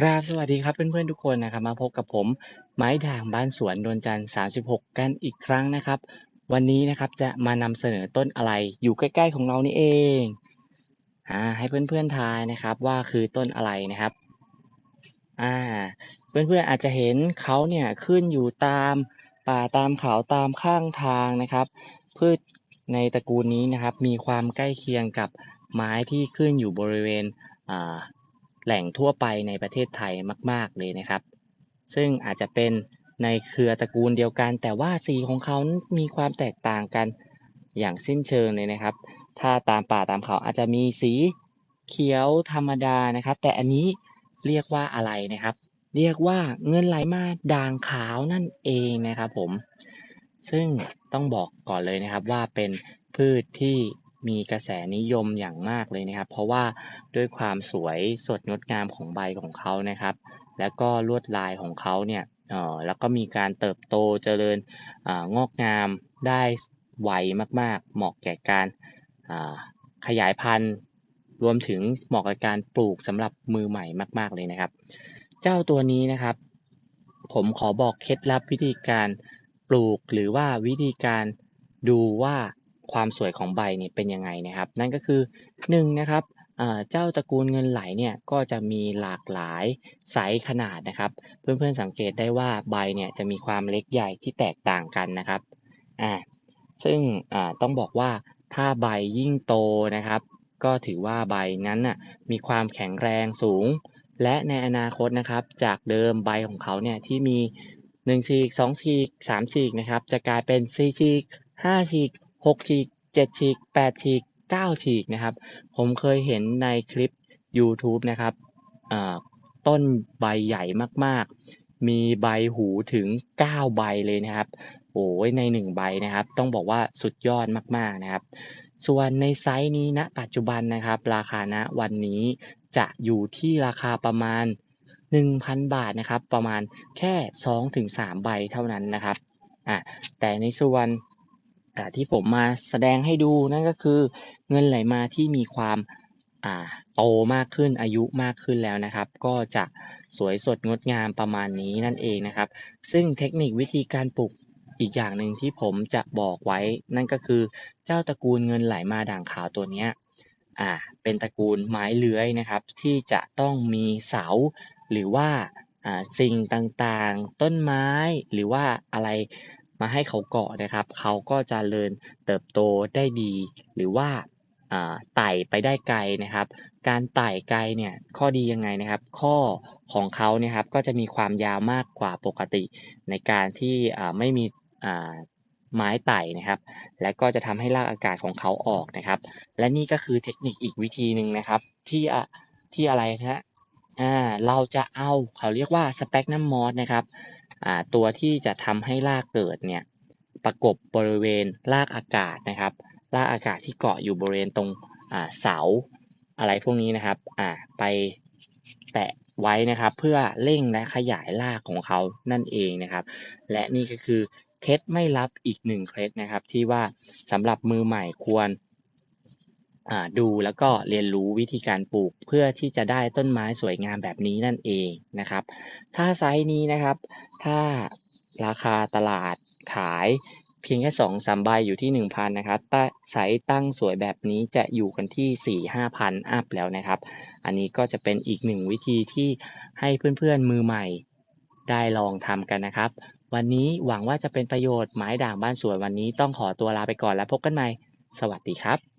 ครับสวัสดีครับเพื่อนๆทุกคนนะครับมาพบกับผมไม้ด่างบ้านสวนดนจันทร์36 กันอีกครั้งนะครับ วันนี้นะครับจะมานำเสนอต้นอะไรอยู่ใกล้ ๆ ของเรานี่เองอ่าให้เพื่อนๆทายนะครับว่าคือต้นอะไรนะครับอ่าเพื่อนๆอาจจะเห็นเขาเนี่ยขึ้นอยู่ตามป่าตามเขาตามข้างทางนะครับ พืชในตระกูลนี้นะครับ มีความใกล้เคียงกับไม้ที่ขึ้นอยู่บริเวณอ่า แหล่งทั่วไปในประเทศไทยมาก ๆเลยนะครับ ซึ่งอาจจะเป็นในเครือตระกูลเดียวกัน แต่ว่าสีของเขามีความแตกต่างกันอย่างสิ้นเชิงเลยนะครับ ถ้าตามป่าตามเขาอาจจะมีสีเขียวธรรมดานะครับ แต่อันนี้เรียกว่าอะไรนะครับ เรียกว่าเงินไหลมาด่างขาวนั่นเองนะครับผม ซึ่งต้องบอกก่อนเลยนะครับว่าเป็นพืชที่ มีกระแสนิยมอย่างมากเลยนะครับ เพราะว่าด้วยความสวยสดงดงามของใบของเขานะครับ แล้วก็ลวดลายของเขาเนี่ยแล้วก็มีการเติบโตเจริญองอกงามได้ไวมาก ๆ เหมาะแก่การขยายพันธุ์ รวมถึงเหมาะกับการปลูกสำหรับมือใหม่มาก ๆ เลยนะครับ เจ้าตัวนี้นะครับ ผมขอบอกเคล็ดลับวิธีการปลูกหรือว่าวิธีการดูว่า ความสวยของใบเนี่ยเป็นยังไงนะครับ นั่นก็คือ1นนะครับเจ้าตระกูลเงินไหลเนี่ยก็จะมีหลากหลายไซส์ขนาดนะครับ เพื่อนๆสังเกตได้ว่าใบเนี่ยจะมีความเล็กใหญ่ที่แตกต่างกันนะครับอ่าซึ่งต้องบอกว่าถ้าใบยิ่งโตนะครับ ก็ถือว่าใบนั้นน่ะมีความแข็งแรงสูง และในอนาคตนะครับ จากเดิมใบของเขาเนี่ยที่มี1ฉีก2ฉีก3ฉีกนะครับ จะกลายเป็น4ฉีก5ฉีก 6ฉีก7ฉีก8ฉีก9ฉีกนะครับ ผมเคยเห็นในคลิปยูทูบนะครับต้นใบใหญ่มากๆ มีใบหูถึง 9 ใบเลยนะครับ โอ้ยใน 1 ใบนะครับ ต้องบอกว่าสุดยอดมากๆนะครับ ส่วนในไซส์นี้ณปัจจุบันนะครับ ราคาณวันนี้จะอยู่ที่ราคาประมาณ 1,000 บาทนะครับ ประมาณแค่ 2-3 ใบเท่านั้นนะครับอ่าแต่ในส่วน ที่ผมมาแสดงให้ดูนั่นก็คือ เงินไหลมาที่มีความโตมากขึ้นอายุมากขึ้นแล้วนะครับ ก็จะสวยสดงดงามประมาณนี้นั่นเองนะครับ ซึ่งเทคนิควิธีการปลูกอีกอย่างหนึ่งที่ผมจะบอกไว้ นั่นก็คือเจ้าตระกูลเงินไหลมาด่างขาวตัวนี้อ่าเป็นตระกูลไม้เลื้อยนะครับ ที่จะต้องมีเสาหรือว่าอ่าสิ่งต่างๆ ต้นไม้หรือว่าอะไร มาให้เขาเกาะนะครับ เขาก็จะเริญเติบโตได้ดี หรือว่าไต่ไปได้ไกลนะครับ การไต่ไกลเนี่ยข้อดียังไงนะครับ ข้อของเขาเนี่ยครับก็จะมีความยาวมากกว่าปกติ ในการที่ไม่มีไม้ไต่นะครับ และก็จะทำให้รากอากาศของเขาออกนะครับ และนี่ก็คือเทคนิคอีกวิธีหนึ่งนะครับ ที่ที่อะไรนะฮะอ่าเราจะเอาเขาเรียกว่าสเปกนัมมอสนะครับ ตัวที่จะทำให้รากเกิดเนี่ยประกบบริเวณรากอากาศนะครับรากอากาศที่เกาะอยู่บริเวณตรงเสาอะไรพวกนี้นะครับไปแปะไว้นะครับ เพื่อเร่งและขยายรากของเขานั่นเองนะครับ และนี่ก็คือเคล็ดไม่ลับอีกหนึ่งเคล็ดนะครับ ที่ว่าสำหรับมือใหม่ควร ดูแล้วก็เรียนรู้วิธีการปลูกเพื่อที่จะได้ต้นไม้สวยงามแบบนี้นั่นเองนะครับ ถ้าไซส์นี้นะครับ ถ้าราคาตลาดขายเพียงแค่สองสามใบอยู่ที่หนึ่งพันนะครับไซส์ตั้งสวยแบบนี้จะอยู่กันที่สี่ห้าพันอัพแล้วนะครับ อันนี้ก็จะเป็นอีกหนึ่งวิธีที่ให้เพื่อนๆมือใหม่ได้ลองทำกันนะครับ วันนี้หวังว่าจะเป็นประโยชน์ไม้ด่างบ้านสวนวันนี้ต้องขอตัวลาไปก่อนแล้วพบกันใหม่ สวัสดีครับ